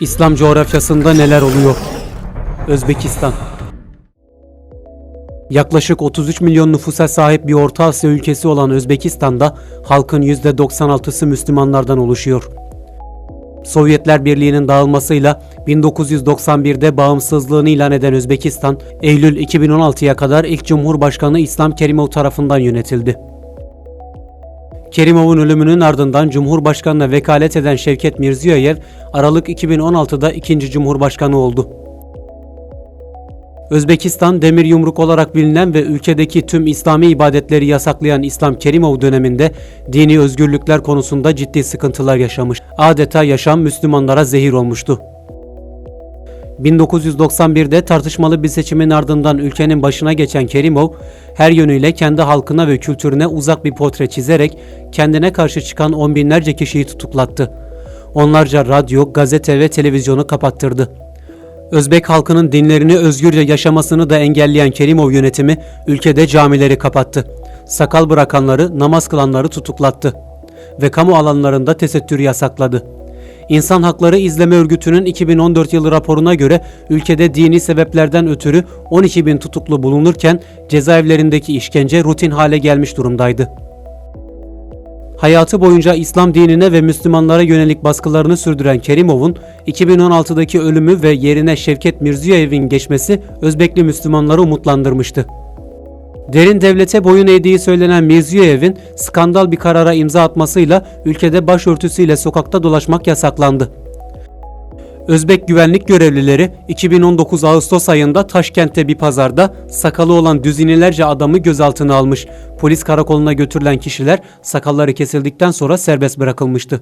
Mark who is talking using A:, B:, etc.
A: İslam coğrafyasında neler oluyor? Özbekistan Yaklaşık 33 milyon nüfusa sahip bir Orta Asya ülkesi olan Özbekistan'da halkın %96'sı Müslümanlardan oluşuyor. Sovyetler Birliği'nin dağılmasıyla 1991'de bağımsızlığını ilan eden Özbekistan, Eylül 2016'ya kadar ilk Cumhurbaşkanı İslam Kerimov tarafından yönetildi. Kerimov'un ölümünün ardından Cumhurbaşkanına vekalet eden Şevket Mirziyoyev, Aralık 2016'da ikinci Cumhurbaşkanı oldu. Özbekistan demir yumruk olarak bilinen ve ülkedeki tüm İslami ibadetleri yasaklayan İslam Kerimov döneminde dini özgürlükler konusunda ciddi sıkıntılar yaşamış. Adeta yaşam Müslümanlara zehir olmuştu. 1991'de tartışmalı bir seçimin ardından ülkenin başına geçen Kerimov, her yönüyle kendi halkına ve kültürüne uzak bir portre çizerek kendine karşı çıkan on binlerce kişiyi tutuklattı. Onlarca radyo, gazete ve televizyonu kapattırdı. Özbek halkının dinlerini özgürce yaşamasını da engelleyen Kerimov yönetimi ülkede camileri kapattı. Sakal bırakanları, namaz kılanları tutuklattı ve kamu alanlarında tesettür yasakladı. İnsan Hakları İzleme Örgütü'nün 2014 yılı raporuna göre ülkede dini sebeplerden ötürü 12 bin tutuklu bulunurken cezaevlerindeki işkence rutin hale gelmiş durumdaydı. Hayatı boyunca İslam dinine ve Müslümanlara yönelik baskılarını sürdüren Kerimov'un 2016'daki ölümü ve yerine Şevket Mirziyoyev'in geçmesi Özbekli Müslümanları umutlandırmıştı. Derin devlete boyun eğdiği söylenen Mirziyoyev'in skandal bir karara imza atmasıyla ülkede başörtüsüyle sokakta dolaşmak yasaklandı. Özbek güvenlik görevlileri 2019 Ağustos ayında Taşkent'te bir pazarda sakalı olan düzinelerce adamı gözaltına almış. Polis karakoluna götürülen kişiler sakalları kesildikten sonra serbest bırakılmıştı.